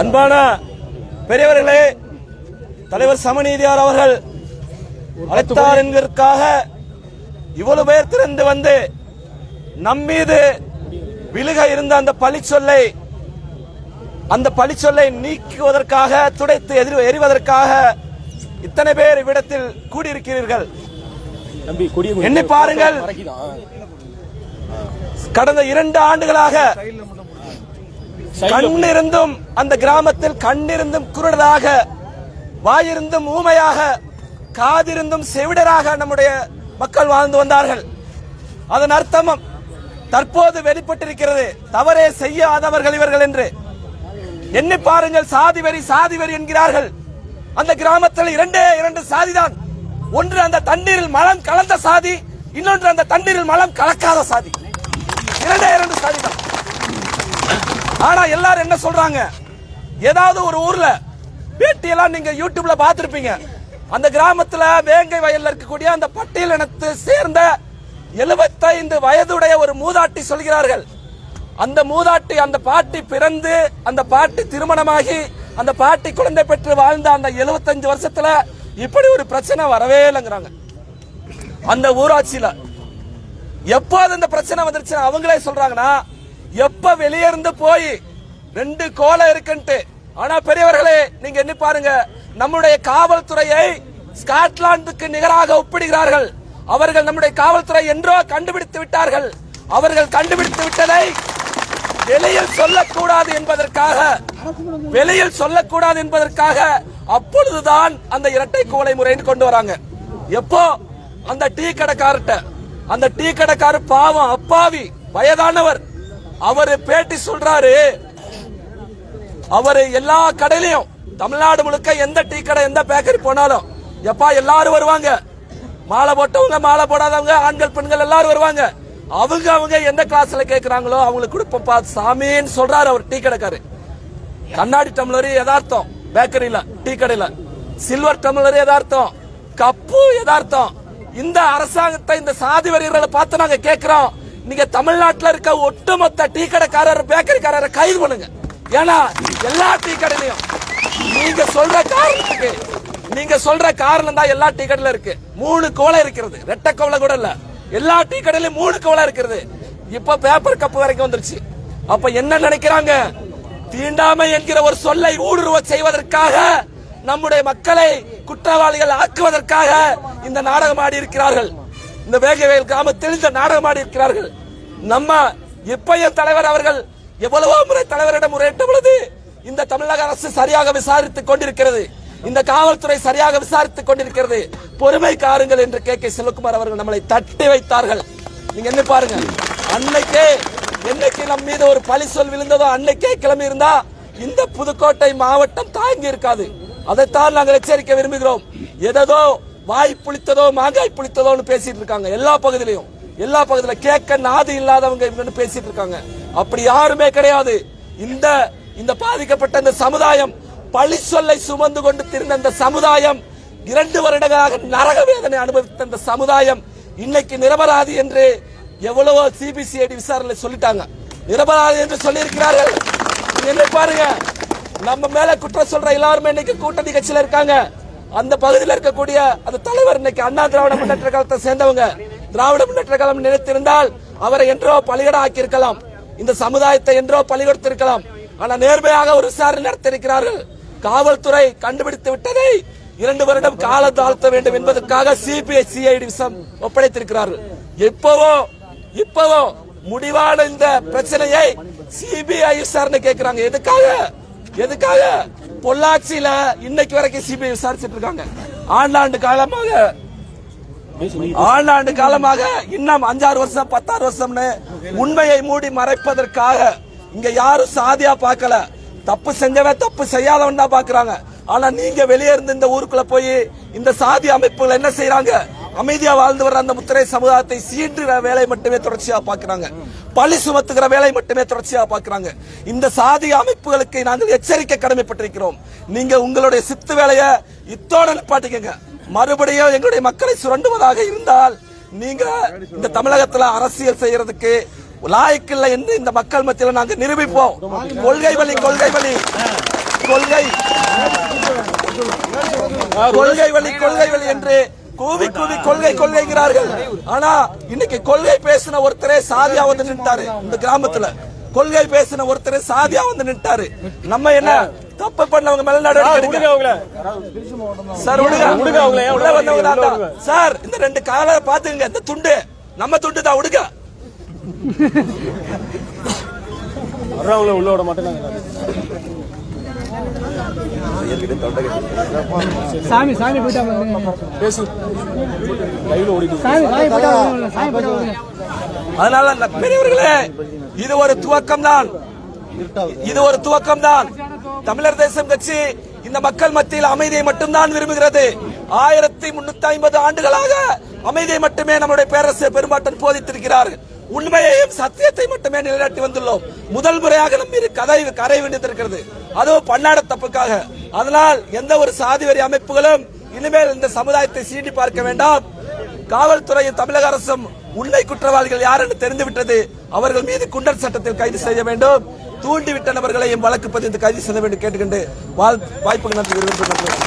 அன்பான பெரியவர்களே தலைவர் சமநீதியார் அவர்கள் அழைத்தார் என்கிறதுக்காக இவ்வளவு பேர் திறந்து வந்து நம் மீது விழுக இருந்த அந்த பழி சொல்லை அந்த பழி சொல்லை நீக்குவதற்காக துடைத்து எதிர் எறிவதற்காக இத்தனை பேர் இவ்விடத்தில் கூடியிருக்கிறீர்கள். எண்ணி பாருங்கள். கடந்த இரண்டு ஆண்டுகளாக கண்ணிருந்தும் அந்த கிராமத்தில் கண்ணிருந்தும் குருடராக வாயிருந்தும் ஊமையாக காதிருந்தும் செவிடராக நம்முடைய மக்கள் வாழ்ந்து வந்தார்கள். அதன் அர்த்தம் தற்போது வெளிப்பட்டிருக்கிறது. தவறே செய்யாதவர்கள் இவர்கள் என்று. எண்ணி பாருங்கள் சாதி வரி சாதி வரி என்கிறார்கள். அந்த கிராமத்தில் இரண்டே இரண்டு சாதிதான். ஒன்று அந்த தண்ணீரில் மலம் கலந்த சாதி இன்னொன்று அந்த தண்ணீரில் மலம் கலக்காத சாதி. இரண்டே இரண்டு சாதி தான் ஆனா எல்லாரும் என்ன சொல்றாங்க? ஏதாவது ஒரு ஊர்ல பேட்டியெல்லாம் நீங்க யூடியூப்ல பார்த்துருப்பீங்க. அந்த கிராமத்துல வேங்கை வயல்ல இருக்கக்கூடிய அந்த பட்டியல் இனத்தை சேர்ந்த 75 வயதுடைய ஒரு மூதாட்டி சொல்கிறார்கள். அந்த மூதாட்டி அந்த பாட்டி பிறந்து அந்த பாட்டி திருமணமாகி அந்த பாட்டி குழந்தை பெற்று வாழ்ந்த அந்த 75 வருஷத்துல இப்படி ஒரு பிரச்சனை வரவே இல்லைங்கிறாங்க. அந்த ஊராட்சியில எப்போது இந்த பிரச்சனை வந்துருச்சு அவங்களே சொல்றாங்கன்னா எப்ப வெளியே இருந்து போய் ரெண்டு கோலம் இருக்குன்ட்டு. ஆனா பெரியவர்களே நீங்க என்ன பாருங்க. நம்முடைய காவல்துறையை ஸ்காட்லாந்துக்கு நிகராக ஒப்பிடுகிறார்கள். அவர்கள் நம்முடைய காவல்துறை என்றோ கண்டுபிடித்து விட்டார்கள். அவர்கள் கண்டுபிடித்து விட்டதை வெளியில் சொல்லக்கூடாது என்பதற்காக வெளியில் சொல்லக்கூடாது என்பதற்காக அப்பொழுதுதான் அந்த இரட்டை கோலை முறைன்னு கொண்டு வராங்க. எப்போ? அந்த டீ கடைக்காரர்கிட்ட அந்த டீ கடைக்காரர் பாவம் அப்பாவி வயதானவர். அவரு பேட்டி சொல்றாரு. அவரு எல்லா கடையிலையும் தமிழ்நாடு முழுக்க எந்த டீ கடை எந்த பேக்கரி போனாலும் எப்பா எல்லாரும் வருவாங்க. மாலை போட்டவங்க மாலை போடாதவங்க ஆண்கள் பெண்கள் எல்லாரும் வருவாங்க. அவங்க அவங்க எந்த கிளாஸ்ல கேட்கிறாங்களோ அவங்களுக்கு கொடுப்பப்பா சாமின்னு சொல்றாரு அவர் டீ கடைக்காரு. கண்ணாடி டம்ளர் யதார்த்தம் பேக்கரியில டீ கடையில. சில்வர் டம்ளர் யதார்த்தம் கப்பு யதார்த்தம். இந்த அரசாங்கத்தை இந்த சாதி வரிகளை பார்த்து நாங்க கேட்கிறோம் நீங்க தமிழ்நாட்டில் இருக்க ஒட்டுமொத்த டீ கடைக்காரர் பேக்கரிக்காரரை கைது பண்ணுங்க. ஏன்னா எல்லா டீ கடையிலையும் நீங்க சொல்ற காரணத்துக்கு நீங்க சொல்ற காரணம் தான் எல்லா டீ கடையில இருக்கு. மூணு கோலை இருக்கிறது. ரெட்டை கோலை கூட இல்ல. எல்லா டீ கடையிலும் மூணு கோலை இருக்கிறது. இப்ப பேப்பர் கப்பு வரைக்கும் வந்துருச்சு. அப்ப என்ன நினைக்கிறாங்க? தீண்டாமை என்கிற ஒரு சொல்லை ஊடுருவ செய்வதற்காக நம்முடைய மக்களை குற்றவாளிகள் ஆக்குவதற்காக இந்த நாடகம் ஆடி இருக்கிறார்கள். இந்த வேகவேல் கிராமத்தில் இந்த நாடகமாடி இருக்கிறார்கள் நம்ம இப்பைய தலைவர் அவர்கள் எவ்வளவோ முறை தலைவரிடம் முறையிட்ட பொழுது இந்த தமிழக அரசு சரியாக விசாரித்துக் கொண்டிருக்கிறது. இந்த காவல்துறை சரியாக விசாரித்துக் கொண்டிருக்கிறது. பொறுமை காருங்கள் என்று கே கே செல்வகுமார் அவர்கள் நம்மளை தட்டி வைத்தார்கள். நீங்க என்ன பாருங்க? அன்னைக்கே என்னைக்கு நம் மீது ஒரு பழி சொல் விழுந்ததோ அன்னைக்கே கிளம்பி இருந்தா இந்த புதுக்கோட்டை மாவட்டம் தாங்கி இருக்காது அதைத்தான் நாங்கள் எச்சரிக்க விரும்புகிறோம். எதோ வாய் புளித்ததோ மாங்காய் புளித்ததோன்னு பேசிட்டு இருக்காங்க. எல்லா பகுதியிலையும். எல்லா பகுதியில கேட்க நாது இல்லாதவங்க இவங்கன்னு பேசிட்டு இருக்காங்க. அப்படி யாருமே கிடையாது. இந்த இந்த பாதிக்கப்பட்ட இந்த சமுதாயம் பழி சொல்லை சுமந்து கொண்டு திருந்த இந்த சமுதாயம் இரண்டு வருடங்களாக நரக வேதனை அனுபவித்த இந்த சமுதாயம் இன்னைக்கு நிரபராதி என்று எவ்வளவோ சிபிசிஐடி விசாரணை சொல்லிட்டாங்க. நிரபராதி என்று சொல்லியிருக்கிறார்கள். என்ன பாருங்க. நம்ம மேல குற்றம் சொல்ற எல்லாருமே இன்னைக்கு கூட்டணி கட்சியில இருக்காங்க. அந்த பகுதியில் இருக்கக்கூடிய அந்த தலைவர் இன்னைக்கு அண்ணா திராவிட முன்னேற்ற காலத்தை சேர்ந்தவங்க. திராவிட முன்னேற்ற காலம் நினைத்திருந்தால் அவரை என்றோ பலிகட ஆக்கியிருக்கலாம் இந்த சமுதாயத்தை என்றோ பலிகொடுத்திருக்கலாம். ஆனா நேர்மையாக ஒரு விசாரணை நடத்தியிருக்கிறார்கள். காவல்துறை கண்டுபிடித்து விட்டதை இரண்டு வருடம் கால தாழ்த்த வேண்டும் என்பதற்காக சிபிஐ சிஐடி விசம் ஒப்படைத்திருக்கிறார்கள். இப்பவோ இப்பவோ முடிவான இந்த பிரச்சனையை சிபிஐ விசாரணை கேட்கிறாங்க. எதுக்காக? எதுக்காக? பொள்ளாச்சியில இன்னைக்கு வரைக்கும் சிபிஐ விசாரிச்சிட்டு இருக்காங்க. ஆண்டாண்டு காலமாக ஆண்டாண்டு காலமாக இன்னும் அஞ்சாறு வருஷம் பத்தாறு வருஷம்னு உண்மையை மூடி மறைப்பதற்காக இங்க யாரும் சாதியா பார்க்கல. தப்பு செஞ்சவன் தப்பு செய்யாதவன் தான் பாக்குறாங்க ஆனா நீங்க வெளியே இருந்து இந்த ஊருக்குள்ள போய் இந்த சாதி அமைப்புகள் என்ன செய்யறாங்க அமைதியா வாழ்ந்து வர்ற அந்த முத்திரை சமுதாயத்தை சீண்டுகிற வேலை மட்டுமே தொடர்ச்சியா பாக்குறாங்க பழி சுமத்துகிற வேலை மட்டுமே தொடர்ச்சியா பாக்குறாங்க இந்த சாதி அமைப்புகளுக்கு நாங்கள் எச்சரிக்கை கடமைப்பட்டிருக்கிறோம். நீங்க உங்களுடைய சித்து வேலையை இத்தோட நிப்பாட்டிக்கங்க. மறுபடியும் எங்களுடைய மக்களை சுரண்டுவதாக இருந்தால் நீங்க இந்த தமிழகத்துல அரசியல் செய்யறதுக்கு லாய்க்கில்லை என்று இந்த மக்கள் மத்தியில் நாங்கள் நிரூபிப்போம். கொள்கை வழி கொள்கை வழி. கொள்கை. கொள்கை வழி கொள்கை வழி என்று கூவி கூவி கொள்கை கொள்கைங்கிறார்கள் ஆனா இன்னைக்கு கொள்கை பேசின ஒருத்தரே சாதியா வந்து நின்ட்டாரு இந்த கிராமத்துல கொள்கை பேசின ஒருத்தரே சாதியா வந்து நின்ட்டாரு நம்ம என்ன தப்பு பண்ணவங்க மேல நடவடிக்கை சார் விடுங்க உள்ள வந்தவங்க. சார் இந்த ரெண்டு காலை பாத்துங்க இந்த துண்டு நம்ம துண்டு தான். விடுங்க வர்றவங்கள உள்ள விட மாட்டேங்க சாமி சாமி பேசு ஓடிட்டு அதனால அந்த பெரியவர்களே இது ஒரு துவக்கம் தான் இது ஒரு துவக்கம் தான் தமிழர் தேசம் கட்சி இந்த மக்கள் மத்தியில் அமைதியை மட்டும்தான் விரும்புகிறது. ஆயிரத்தி முன்னூத்தி ஐம்பது ஆண்டுகளாக அமைதியை மட்டுமே நம்முடைய பேரரசு பெரும்பாட்டன் போதித்திருக்கிறார். உண்மையையும் சத்தியத்தை மட்டுமே நிலைநாட்டி வந்துள்ளோம். முதல் முறையாக நம் மீது கதை கரை வேண்டியிருக்கிறது அதுவும் பன்னாட தப்புக்காக. அதனால் எந்த ஒரு சாதி வரி அமைப்புகளும் இனிமேல் இந்த சமுதாயத்தை சீண்டி பார்க்க வேண்டாம். காவல்துறையும் தமிழக அரசும் உண்மை குற்றவாளிகள் யார் என்று தெரிந்துவிட்டது அவர்கள் மீது குண்டர் சட்டத்தில் கைது செய்ய வேண்டும். தூண்டிவிட்ட நபர்களையும் வழக்கு பதிந்து கைது செய்ய வேண்டும் கேட்டுக்கொண்டு வாய்ப்புகள் நன்றி. விரும்புகிறேன்.